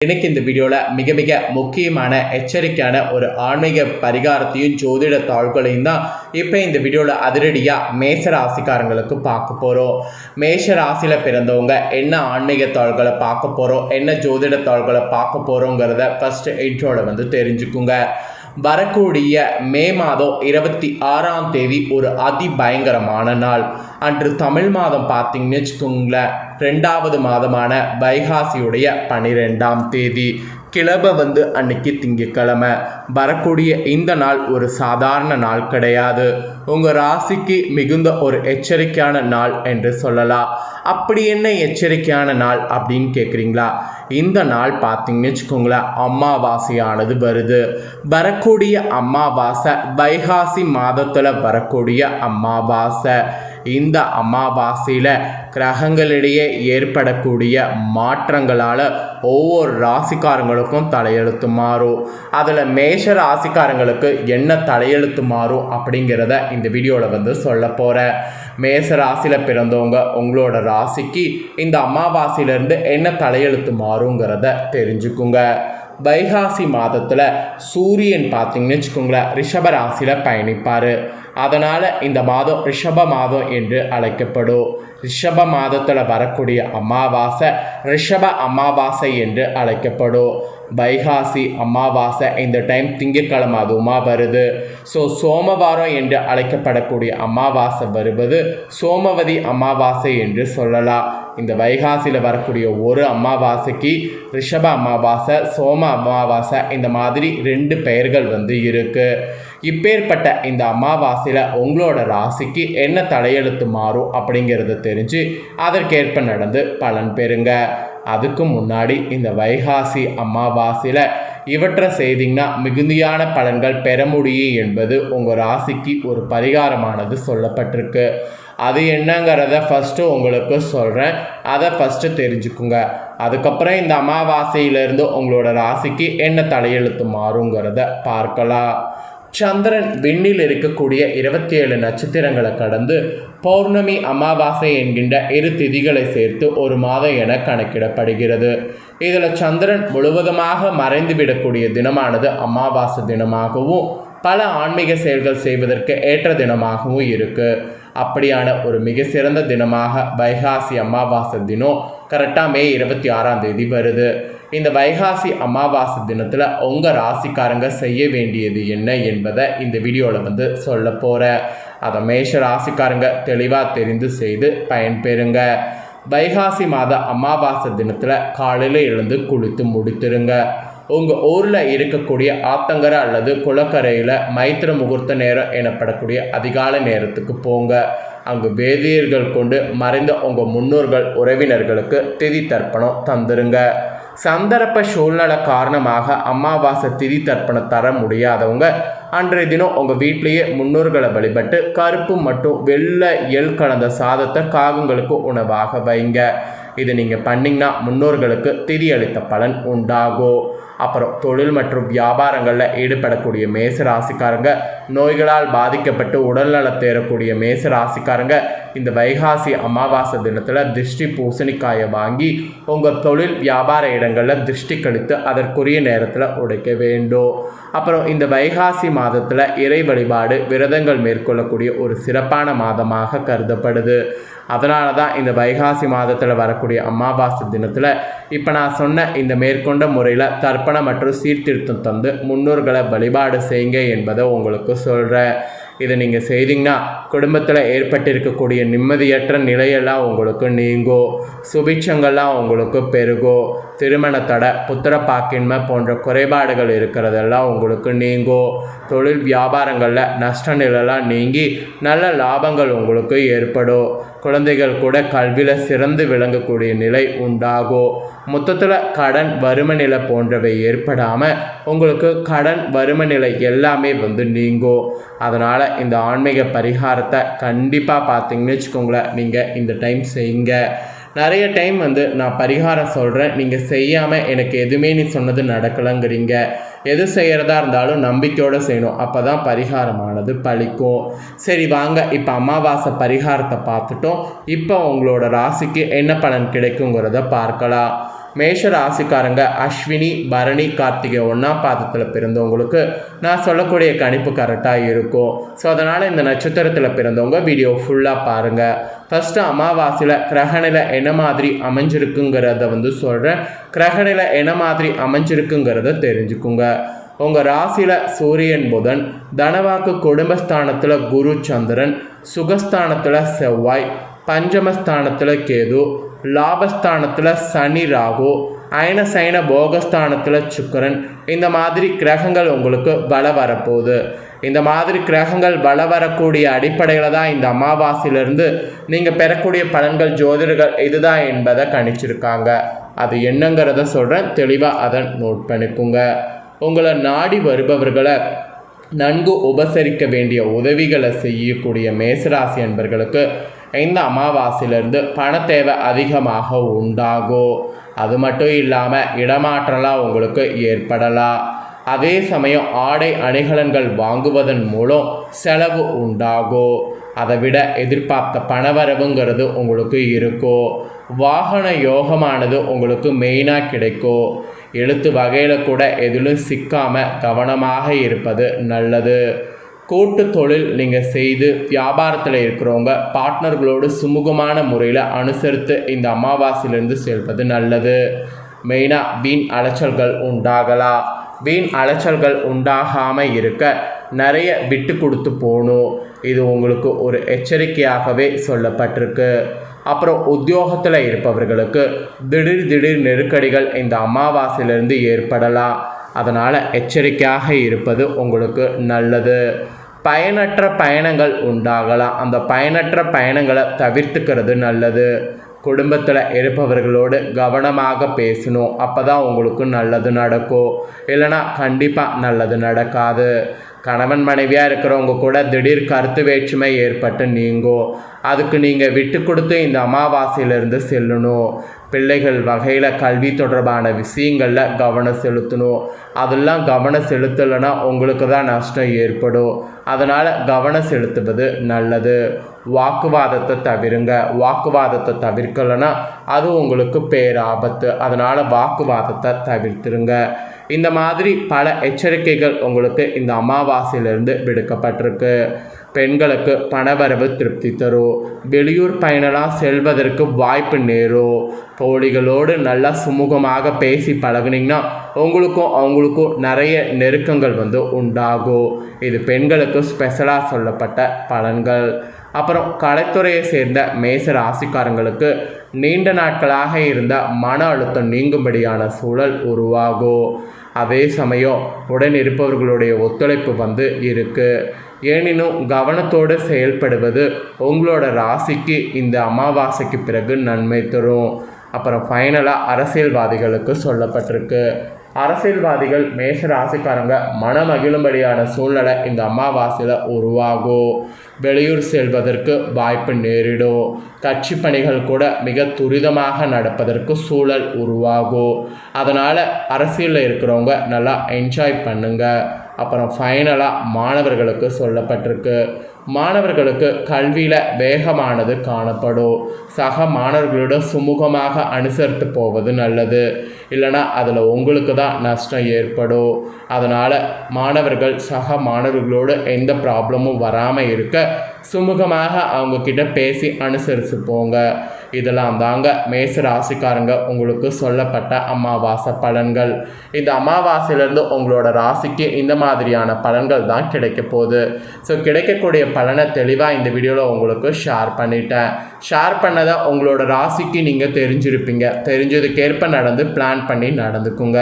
எனக்கு இந்த வீடியோவில் மிக மிக முக்கியமான எச்சரிக்கையான ஒரு ஆன்மீக பரிகாரத்தையும் ஜோதிட தாள்களையும் தான் இப்போ இந்த வீடியோவில் அதிரடியாக மேச ராசிக்காரங்களுக்கு பார்க்க போகிறோம் மேஷ ராசியில் பிறந்தவங்க என்ன ஆன்மீக தாள்களை பார்க்க போகிறோம் என்ன ஜோதிட தாள்களை பார்க்க போகிறோங்கிறத ஃபஸ்ட்டு இன்ட்ரோட வந்து தெரிஞ்சுக்குங்க. வரக்கூடிய மே மாதம் இருபத்தி ஆறாம் தேதி ஒரு அதிபயங்கரமான நாள். அன்று தமிழ் மாதம் பார்த்தீங்கன்னு வச்சுக்கோங்களேன் ரெண்டாவது மாதமான வைகாசியுடைய பனிரெண்டாம் தேதி. கிளப வந்து அன்னைக்கு திங்கக்கிழமை வரக்கூடிய இந்த நாள் ஒரு சாதாரண நாள் கிடையாது. உங்கள் ராசிக்கு மிகுந்த ஒரு எச்சரிக்கையான நாள் என்று சொல்லலாம். அப்படி என்ன எச்சரிக்கையான நாள் அப்படின்னு கேட்குறீங்களா இந்த நாள் பார்த்தீங்கன்னு வச்சுக்கோங்களேன் அமாவாசையானது வருது. வரக்கூடிய அமாவாசை வைகாசி மாதத்தில் வரக்கூடிய அமாவாசை. இந்த அமாவாசையில் கிரகங்களிடையே ஏற்படக்கூடிய மாற்றங்களால் ஒவ்வொரு ராசிக்காரங்களுக்கும் தலையெழுத்து மாறும் அதில் மேஷ ராசிக்காரங்களுக்கு என்ன தலையெழுத்து மாறும் அப்படிங்கிறத இந்த வீடியோவில் வந்து சொல்ல போகிறேன் மேச ராசியில் பிறந்தவங்க உங்களோட ராசிக்கு இந்த அமாவாசையிலேருந்து என்ன தலையெழுத்து மாறுங்கிறத தெரிஞ்சுக்குங்க. வைகாசி மாதத்தில் சூரியன் பார்த்தீங்கன்னு வச்சுக்கோங்களேன் ரிஷப ராசியில் பயணிப்பார். அதனால் இந்த மாதம் ரிஷப மாதம் என்று அழைக்கப்படும். ரிஷப மாதத்தில் வரக்கூடிய அமாவாசை ரிஷப அமாவாசை என்று அழைக்கப்படும். வைகாசி அமாவாசை இந்த டைம் திங்கட்கிழமை அதுவுமா வருது. ஸோ சோமவாரம் என்று அழைக்கப்படக்கூடிய அமாவாசை வருவது சோமவதி அமாவாசை என்று சொல்லலாம். இந்த வைகாசியில் வரக்கூடிய ஒரு அமாவாசைக்கு ரிஷப அமாவாசை சோம அமாவாசை இந்த மாதிரி ரெண்டு பெயர்கள் வந்து இருக்குது இப்பேற்பட்ட இந்த அமாவாசையில் உங்களோட ராசிக்கு என்ன தலையெழுத்து மாறும் அப்படிங்கிறத தெரிஞ்சு அதற்கேற்ப நடந்து பலன் பெறுங்க. அதுக்கு முன்னாடி இந்த வைகாசி அமாவாசையில் இவற்றை செய்திங்கன்னா மிகுதியான பலன்கள் பெற முடியும் என்பது உங்கள் ராசிக்கு ஒரு பரிகாரமானது சொல்லப்பட்டிருக்கு. அது என்னங்கிறத ஃபஸ்ட்டு உங்களுக்கு சொல்கிறேன் அதை ஃபஸ்ட்டு தெரிஞ்சுக்குங்க. அதுக்கப்புறம் இந்த அமாவாசையிலேருந்து உங்களோட ராசிக்கு என்ன தலையெழுத்து மாறுங்கிறத பார்க்கலாம். சந்திரன் விண்ணில் இருக்கக்கூடிய இருபத்தி ஏழு நட்சத்திரங்களை கடந்து பௌர்ணமி அமாவாசை என்கின்ற இரு திதிகளை சேர்த்து ஒரு மாதம் என கணக்கிடப்படுகிறது. இதில் சந்திரன் முழுவதுமாக மறைந்துவிடக்கூடிய தினமானது அமாவாசை தினமாகவும் பல ஆன்மீக செயல்கள் செய்வதற்கு ஏற்ற தினமாகவும் இருக்குது அப்படியான ஒரு மிக சிறந்த தினமாக வைகாசி அமாவாசை தினம் கரெக்டாக மே இருபத்தி ஆறாம் தேதி வருது. இந்த வைகாசி அமாவாசை தினத்தில் உங்கள் ராசிக்காரங்க செய்ய வேண்டியது என்ன என்பதை இந்த வீடியோவில் வந்து சொல்ல போகிறேன் அதை மேஷ ராசிக்காரங்க தெளிவாக தெரிந்து செய்து பயன்பெறுங்க. வைகாசி மாத அமாவாசை தினத்தில் காலையில் எழுந்து குளித்து முடித்துருங்க. உங்கள் ஊரில் இருக்கக்கூடிய ஆத்தங்கரை அல்லது குளக்கரையில் மைத்திர முகூர்த்த நேரம் எனப்படக்கூடிய அதிகாலை நேரத்துக்கு போங்க. அங்கு வேதியர்கள் கொண்டு மறைந்த உங்கள் முன்னோர்கள் உறவினர்களுக்கு திதி தர்ப்பணம் தந்துருங்க. சந்தர்ப்ப சூழ்நிலை காரணமாக அமாவாசை திதி தர்ப்பணம் தர முடியாதவங்க அன்றைய தினம் உங்கள் வீட்டிலேயே முன்னோர்களை வழிபட்டு கருப்பு மற்றும் வெள்ளை எள் கலந்த சாதத்தை காகங்களுக்கு உணவாக வைங்க. இதை நீங்கள் பண்ணிங்கன்னா முன்னோர்களுக்கு திதி அளித்த பலன் உண்டாகும். அப்புறம் தொழில் மற்றும் வியாபாரங்களில் ஈடுபடக்கூடிய மேச ராசிக்காரங்க நோய்களால் பாதிக்கப்பட்டு உடல்நலம் தேரக்கூடிய மேச ராசிக்காரங்க இந்த வைகாசி அமாவாசை தினத்தில் திருஷ்டி பூசணிக்காயை வாங்கி உங்கள் தொழில் வியாபார இடங்களில் திருஷ்டி கழித்து அதற்குரிய நேரத்தில் உடைக்க வேண்டும். அப்புறம் இந்த வைகாசி மாதத்தில் இறை வழிபாடு விரதங்கள் மேற்கொள்ளக்கூடிய ஒரு சிறப்பான மாதமாக கருதப்படுது. அதனால தான் இந்த வைகாசி மாதத்தில் வரக்கூடிய அமாவாசை தினத்தில் இப்போ நான் சொன்ன இந்த மேற்கொண்ட முறையில் தர்ப்பணம் மற்றும் சீர்திருத்தம் தந்து முன்னோர்களை வழிபாடு செய்யுங்க என்பதை உங்களுக்கு சொல்கிறேன் இதை நீங்கள் செய்தீங்கன்னா குடும்பத்தில் ஏற்பட்டிருக்கக்கூடிய நிம்மதியற்ற நிலையெல்லாம் உங்களுக்கு நீங்கும் சுபிட்சங்கள்லாம் உங்களுக்கு பெருகும் திருமண தடை புத்திர போன்ற குறைபாடுகள் இருக்கிறதெல்லாம் உங்களுக்கு நீங்கும் தொழில் வியாபாரங்களில் நஷ்ட நிலைலாம் நீங்கி நல்ல லாபங்கள் உங்களுக்கு ஏற்படும் குழந்தைகள் கூட கல்வியில் சிறந்து விளங்கக்கூடிய நிலை உண்டாகும் மொத்தத்தில் கடன் வறுமை நிலை போன்றவை ஏற்படாமல் உங்களுக்கு கடன் வறுமை நிலை எல்லாமே வந்து நீங்கும் அதனால் இந்த ஆன்மீக பரிகாரத்தை கண்டிப்பாக பார்த்தீங்கன்னு வச்சுக்கோங்களேன். நீங்கள் இந்த டைம் செய்யுங்க நிறைய டைம் வந்து நான் பரிகாரம் சொல்கிறேன் நீங்கள் செய்யாமல் எனக்கு எதுவுமே நீ சொன்னது நடக்கலைங்கிறீங்க. எது செய்கிறதா இருந்தாலும் நம்பிக்கையோடு செய்யணும். அப்போ தான் பரிகாரமானது பழிக்கும். சரி வாங்க. இப்போ அமாவாசை பரிகாரத்தை பார்த்துட்டோம். இப்போ உங்களோட ராசிக்கு என்ன பலன் கிடைக்குங்கிறத பார்க்கலாம். மேஷ ராசிக்காரங்க அஸ்வினி பரணி கார்த்திகை ஒன்றாம் பாதத்தில் பிறந்தவங்களுக்கு நான் சொல்லக்கூடிய கணிப்பு கரெக்டாக இருக்கும். ஸோ அதனால் இந்த நட்சத்திரத்தில் பிறந்தவங்க வீடியோ ஃபுல்லாக பாருங்கள் ஃபஸ்ட்டு அமாவாசையில் கிரகணில என்ன மாதிரி அமைஞ்சிருக்குங்கிறத வந்து சொல்கிறேன் கிரகணில என்ன மாதிரி அமைஞ்சிருக்குங்கிறத தெரிஞ்சுக்குங்க. உங்கள் ராசியில் சூரியன் புதன் தனவாக்கு குடும்பஸ்தானத்தில் குரு சந்திரன் சுகஸ்தானத்தில் செவ்வாய் பஞ்சமஸ்தானத்தில் கேது லாபஸ்தானத்தில் சனி ராகு அயன சைன போகஸ்தானத்தில் சுக்கரன். இந்த மாதிரி கிரகங்கள் உங்களுக்கு பல வரப்போகுது. இந்த மாதிரி கிரகங்கள் பல வரக்கூடிய அடிப்படையில் தான் இந்த அமாவாசையிலிருந்து நீங்கள் பெறக்கூடிய பலன்கள் ஜோதிடர்கள் இதுதான் என்பதை கணிச்சிருக்காங்க. அது என்னங்கிறத சொல்கிறேன் தெளிவாக அதை நோட் பண்ணிக்கோங்க. உங்களை நாடி வருபவர்களை நன்கு உபசரிக்க வேண்டிய உதவிகளை செய்யக்கூடிய மேசராசி என்பர்களுக்கு இந்த அமாவாசையிலேருந்து பண தேவை அதிகமாக உண்டாகும் அது மட்டும் இல்லாமல் இடமாற்றலாம் உங்களுக்கு ஏற்படலாம் அதே சமயம் ஆடை அணிகலன்கள் வாங்குவதன் மூலம் செலவு உண்டாகும் அதை விட எதிர்பார்த்த பணவரவுங்கிறது உங்களுக்கு இருக்கும் வாகன யோகமானது உங்களுக்கு மெயினாக கிடைக்கும் எழுத்து வகையில் கூட எதிலும் சிக்காமல் கவனமாக இருப்பது நல்லது. கூட்டு தொழில் நீங்கள் செய்து வியாபாரத்தில் இருக்கிறவங்க பார்ட்னர்களோடு சுமூகமான முறையில் அனுசரித்து இந்த அமாவாசையிலிருந்து செல்வது நல்லது. மெயினாக வீண் அலைச்சல்கள் உண்டாகலாம். வீண் அலைச்சல்கள் உண்டாகாமல் இருக்க நிறைய விட்டு கொடுத்து போகணும். இது உங்களுக்கு ஒரு எச்சரிக்கையாகவே சொல்லப்பட்டிருக்கு. அப்புறம் உத்தியோகத்தில் இருப்பவர்களுக்கு திடீர் திடீர் நெருக்கடிகள் இந்த அமாவாசையிலிருந்து ஏற்படலாம். அதனால் எச்சரிக்கையாக இருப்பது உங்களுக்கு நல்லது. பயனற்ற பயணங்கள் உண்டாகலாம். அந்த பயனற்ற பயணங்களை தவிர்த்துக்கிறது நல்லது. குடும்பத்தில் இருப்பவர்களோடு கவனமாக பேசணும். அப்போ தான் உங்களுக்கு நல்லது நடக்கும். இல்லைனா கண்டிப்பாக நல்லது நடக்காது. கணவன் மனைவியாக இருக்கிறவங்க கூட திடீர் கருத்து வேற்றுமை ஏற்பட்டு நீங்கும். அதுக்கு நீங்கள் விட்டு கொடுத்து இந்த அமாவாசையிலிருந்து செல்லணும். பிள்ளைகள் வகையில் கல்வி தொடர்பான விஷயங்களில் கவனம் செலுத்தணும். அதெல்லாம் கவனம் செலுத்தலைன்னா உங்களுக்கு தான் நஷ்டம் ஏற்படும். அதனால் கவனம் செலுத்துவது நல்லது. வாக்குவாதத்தை தவிருங்க. வாக்குவாதத்தை தவிர்க்கலைன்னா அது உங்களுக்கு பேராபத்து. அதனால் வாக்குவாதத்தை தவிர்த்துருங்க. இந்த மாதிரி பல எச்சரிக்கைகள் உங்களுக்கு இந்த அமாவாசையிலிருந்து விடுக்கப்பட்டிருக்கு. பெண்களுக்கு பணவரவு திருப்தி தரும். வெளியூர் பயணலாம் செல்வதற்கு வாய்ப்பு நேரும். தோழிகளோடு நல்லா சுமூகமாக பேசி பழகுனீங்கன்னா உங்களுக்கும் அவங்களுக்கும் நிறைய நெருக்கங்கள் வந்து உண்டாகும். இது பெண்களுக்கு ஸ்பெஷலாக சொல்லப்பட்ட பலன்கள். அப்புறம் கலைத்துறையை சேர்ந்த மேச ராசிக்காரங்களுக்கு நீண்ட நாட்களாக இருந்த மன அழுத்தம் நீங்கும்படியான சூழல் உருவாகும் அதே சமயம் உடன் இருப்பவர்களுடைய ஒத்துழைப்பு வந்து இருக்குது எனினும் கவனத்தோடு செயல்படுவது உங்களோட ராசிக்கு இந்த அமாவாசைக்கு பிறகு நன்மை தரும். அப்புறம் ஃபைனலாக அரசியல்வாதிகளுக்கு சொல்லப்பட்டிருக்கு. அரசியல்வாதிகள் மேஷ ராசிக்காரங்க மனமகிழும்படியான சூழ்நிலை இந்த அமாவாசையில் உருவாகும். வெளியூர் செல்வதற்கு வாய்ப்பு நேரிடும். கட்சி பணிகள் கூட மிக துரிதமாக நடப்பதற்கு சூழல் உருவாகும். அதனால் அரசியலில் இருக்கிறவங்க நல்லா என்ஜாய் பண்ணுங்கள் அப்புறம் ஃபைனலாக மாணவர்களுக்கு சொல்லப்பட்டிருக்கு. மாணவர்களுக்கு கல்வியில் வேகமானது காணப்படும் சக மாணவர்களோட சுமூகமாக அனுசரித்து போவது நல்லது. இல்லைனா அதில் உங்களுக்கு தான் நஷ்டம் ஏற்படும் அதனால் மாணவர்கள் சக மாணவர்களோடு எந்த ப்ராப்ளமும் வராமல் இருக்க சுமூகமாக அவங்கக்கிட்ட பேசி அனுசரித்து போங்க இதெல்லாம் தாங்க மேச ராசிக்காரங்க உங்களுக்கு சொல்லப்பட்ட அமாவாசை பலன்கள். இந்த அமாவாசையிலேருந்து உங்களோட ராசிக்கு இந்த மாதிரியான பலன்கள் தான் கிடைக்க போகுது. ஸோ கிடைக்கக்கூடிய பலனை தெளிவாக இந்த வீடியோவில் உங்களுக்கு ஷேர் பண்ணிட்டேன். ஷேர் பண்ணதை உங்களோட ராசிக்கு நீங்கள் தெரிஞ்சிருப்பீங்க. தெரிஞ்சதுக்கேற்ப நடந்து பிளான் பண்ணி நடந்துக்குங்க.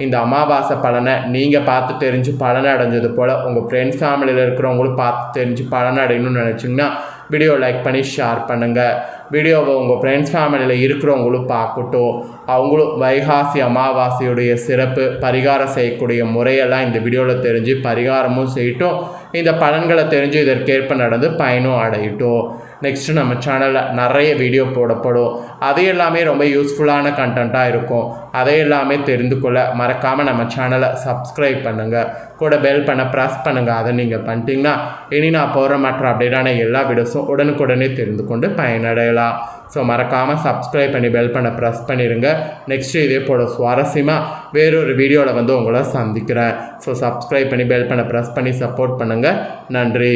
இந்த அமாவாசை பலனை நீங்கள் பார்த்து தெரிஞ்சு பலனை அடைஞ்சது போல் உங்கள் ஃப்ரெண்ட்ஸ் ஃபேமிலியில் இருக்கிறவங்களும் பார்த்து தெரிஞ்சு பலனை அடையணும்னு நினச்சிங்கன்னா வீடியோ லைக் பண்ணி ஷேர் பண்ணுங்கள் வீடியோவை உங்கள் ஃப்ரெண்ட்ஸ் ஃபேமிலியில் இருக்கிறவங்களும் பார்க்கட்டும். அவங்களும் வைகாசி அமாவாசையுடைய சிறப்பு பரிகாரம் செய்யக்கூடிய முறையெல்லாம் இந்த வீடியோவில் தெரிஞ்சு பரிகாரமும் செய்யட்டும். இந்த பலன்களை தெரிஞ்சு இதற்கேற்ப நடந்து பயனும் அடையட்டும். நெக்ஸ்ட்டு நம்ம சேனலில் நிறைய வீடியோ போடப்படும். அது எல்லாமே ரொம்ப யூஸ்ஃபுல்லான கண்டென்ட்டாக இருக்கும். அதை எல்லாமே தெரிந்து கொள்ள மறக்காமல் நம்ம சேனலை சப்ஸ்கிரைப் பண்ணுங்கள் கூட பெல் பண்ண ப்ரெஸ் பண்ணுங்கள் அதை நீங்கள் பண்ணிட்டீங்கன்னா இனி நான் போகிற மற்ற அப்டேட்டான எல்லா வீடியோஸும் உடனுக்குடனே தெரிந்து கொண்டு பயனடையலாம். தெரிஞ்சுக்கலாம் ஸோ மறக்காமல் சப்ஸ்கிரைப் பண்ணி பெல் பண்ண ப்ரெஸ் பண்ணிடுங்க நெக்ஸ்ட்டு இதே போல் சுவாரஸ்யமாக வேறொரு வீடியோவில் வந்து உங்களை சந்திக்கிறேன். ஸோ சப்ஸ்கிரைப் பண்ணி பெல் பண்ண ப்ரெஸ் பண்ணி சப்போர்ட் பண்ணுங்கள் நன்றி.